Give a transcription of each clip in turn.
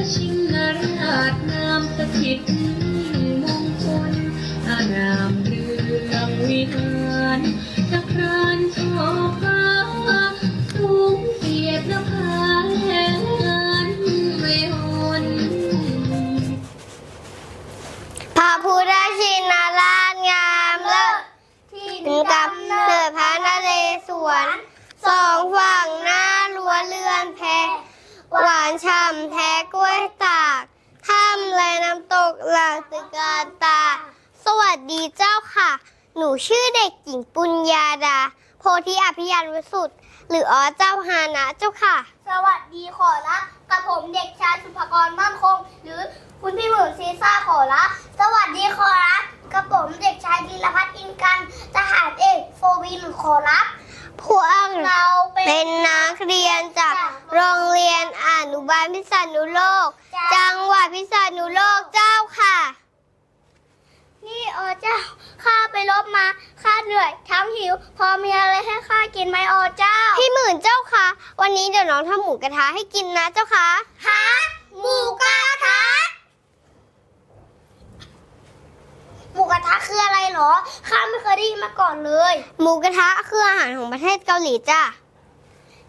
ามพุทธชินราชนามสถิตมงคลอารามเรืองวิหารจักรานโชภาสูงเกียรตินภาแหงงานเวหนพระพุทธชินราชงามเลิศที่ถึงกำเนิดพระนเรศวรสองฝั่งน หวานฉ่ำแท้กล้วยตากถ้ำและน้ำตกหลังตึกการตา สวัสดีเจ้าค่ะ หนูชื่อเด็กหญิงปุญญาดา โพธิอภิญานวิสุทธ์หรืออ๋อเจ้าฮานะเจ้าค่ะ สวัสดีขอรับกับผมเด็กชายสุภกรมั่นคง หรือคุณพี่หมื่นซีซ่าขอรับสวัสดีขอรับกับผมเด็กชายธีรพัฒน์อินกันทหารเอกโฟวินขอรับ พวกเราเป็นเป็นนักเรียนจากโรงเรียนอนุบาลพิษณุโลก จังหวัดพิษณุโลกเจ้าค่ะ นี่อเจ้าข้าไปรบมาข้าเหนื่อยทั้งหิว พอมีอะไรให้ข้ากินไหมอเจ้า พี่หมื่นเจ้าค่ะ วันนี้เดี๋ยวน้องทำหมูกระทะให้กินนะเจ้าค่ะฮะหมูกระทะหมูกระทะคืออะไรเหรอ ข้าไม่เคยได้ยินมาก่อนเลย หมูกระทะคืออาหารของประเทศเกาหลีจ้า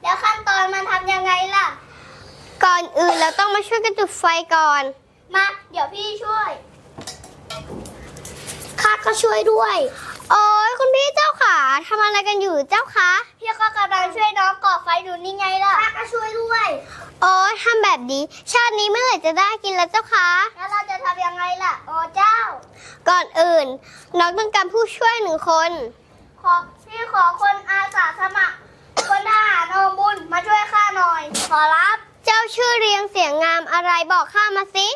แล้วขั้นตอนมันทำยังไงล่ะ ก่อนอื่นเราต้องมาช่วยกันจุดไฟก่อน มา เดี๋ยวพี่ช่วย ข้าก็ช่วยด้วย โอ้ยคุณพี่เจ้าค่ะทำอะไรกันอยู่เจ้าคะ พี่ก็กำลังช่วยน้องก่อไฟอยู่นี่ไงล่ะ ข้าก็ช่วยด้วย โอ้ยทำแบบนี้ ชาตินี้เมื่อไหร่จะได้กินแล้วเจ้าคะ แล้วเราจะทำยังไงล่ะโอ้เจ้า ก่อนอื่นน้องต้องการผู้ช่วยหนึ่งคน ขอพี่ขอคนอาสาสมัคร คนทหารโอบุญมาช่วยข้าหน่อย ขอรับ เจ้าชื่อเรียงเสียงงามอะไรบอกข้ามาสิ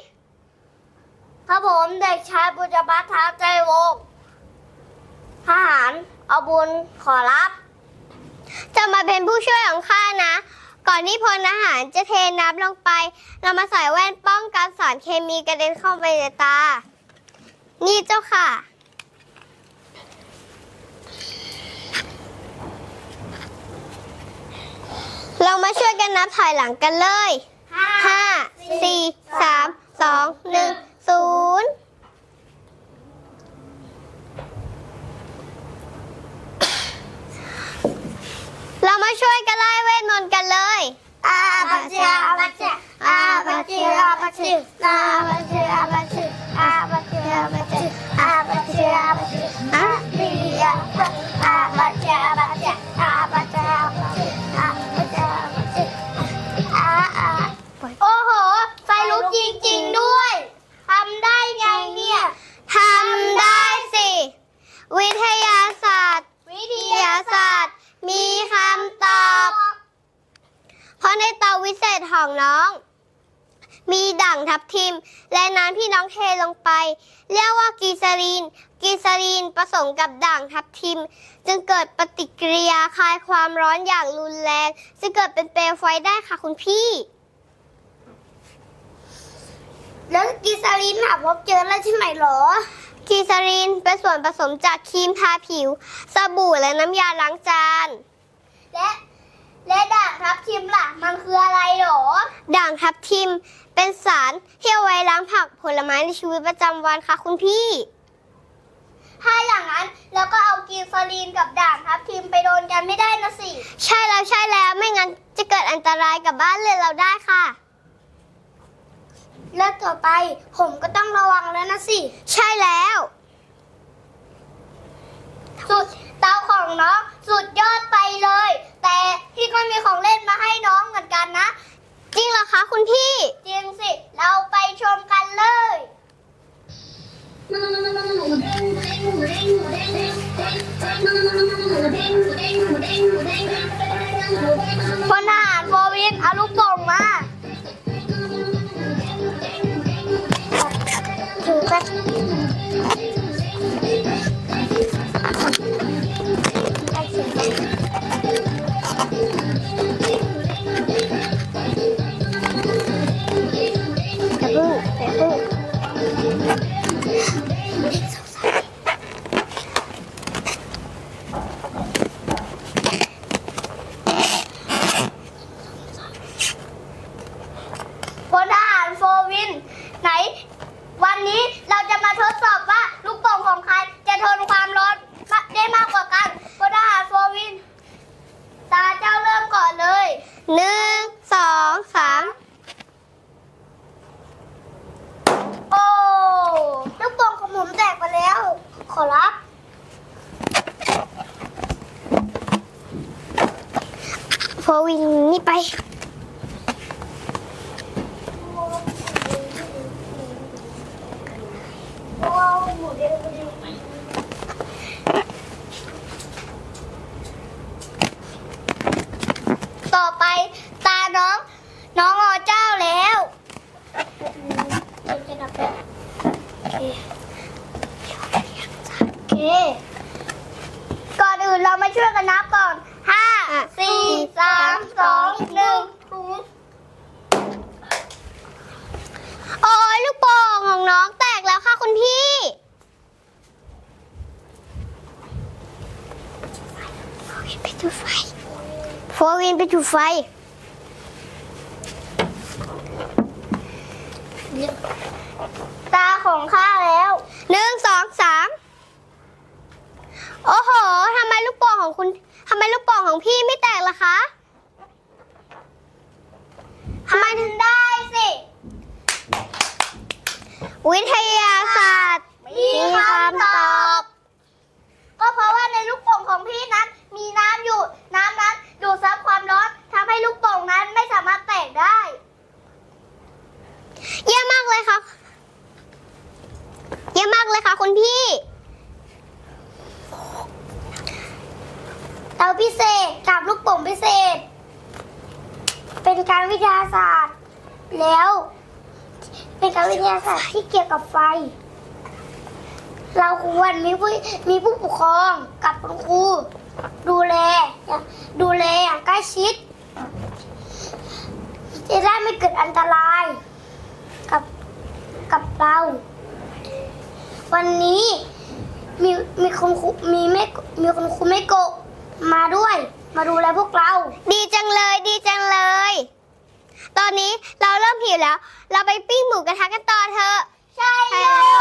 ครับผมเด็กชายบุญจบัตท้าใจวงศ์ทหารเอาบุญขอรับ จะมาเป็นผู้ช่วยของข้านะ ก่อนที่พลทหารจะเทน้ำลงไป เรามาใส่แว่นป้องกันสารเคมีกระเด็นเข้าไปในตา นี่เจ้าค่ะ เรามาช่วยกันนับถอยหลังกันเลยห้าสี่สามสองหนึ่งศูนย์เรามาช่วยกันไล่เวทมนต์กันเลยอาบะเจอาบะเจอาบะเจอาบะเจอาบะเจอาบะเจอา โอ้โห ไฟลุกจริงๆด้วย ทำได้ไงเนี่ย ทำได้สิ วิทยาศาสตร์ วิทยาศาสตร์ มีคำตอบ เพราะในเตาวิเศษของน้อง มีด่างทับทิม และน้ำที่น้องเทลงไป เรียกว่ากีซาลีน กีซาลีนผสมกับด่างทับทิม จึงเกิดปฏิกิริยาคลายความร้อนอย่างรุนแรงจะเกิดเป็นเปลวไฟได้ค่ะคุณพี่ แล้วกิซาลินหาพบเจอแล้วใช่ไหมหรอ กีซาลีนเป็นส่วนผสมจากครีมทาผิว สบู่และน้ำยาล้างจาน และและด่างทับทิมล่ะ มันคืออะไรหรอ ด่างทับทิมเป็นสารที่เอาไว้ล้างผักผลไม้ในชีวิตประจำวันค่ะคุณพี่ ถ้าอย่างนั้นแล้วก็เอากีซาลีนกับด่างทับทิมไปโดนกันไม่ได้นะสิ ใช่แล้วใช่แล้วไม่งั้นจะเกิดอันตรายกับบ้านเรือนเราได้ค่ะ แล้วต่อไปผมก็ต้องระวังแล้วนะสิ ใช่แล้ว สุดเตาของน้องสุดยอดไปเลย พลทหารโฟวินเอาลูกโป่งมาถือไป โฟวินนี่ไป ต่อไปตาน้อง น้องอเจ้าแล้วโอเค ก่อนอื่นเรามาช่วยกันนับก่อน สี่สามสองหนึ่งศูนย์โอ้ยลูกโป่งของน้องแตกแล้วค่ะคุณพี่ ไปจุดไฟโฟวินไปจุดไฟ ตาของข้าแล้ว หนึ่งสองสามโอ้โหทำไมลูกโป่งของ คุณทำไมลูกโป่งของพี่ไม่แตกล่ะคะทำไมถึงได้ได้สิ วิทยาศาสตร์มีคำตอบ ก็เพราะว่าในลูกโป่งของพี่นั้น มีน้ำอยู่ น้ำนั้นดูดซับความร้อนทำให้ลูกโป่งนั้นไม่สามารถแตกได้ เยี่ยมมากเลยค่ะเยี่ยมมากเลยค่ะคุณพี่ เตาพิเศษกับลูกโป่งพิเศษ เป็นการวิทยาศาสตร์ แล้ว เป็นการวิทยาศาสตร์ที่เกี่ยวกับไฟ เราควรมีผู้มีผู้ปกครองกับคุณครูดูแลดูแลอย่างใกล้ชิด จะได้ไม่เกิดอันตรายกับกับเรา วันนี้มีมีคุณครูมีแม่มีคุณครูไม่โกะ มาด้วย มาดูแลพวกเรา ดีจังเลยดีจังเลย ตอนนี้เราเริ่มหิวแล้ว เราไปปิ้งหมูกระทะกันต่อเถอะ ใช่ใช่โยโย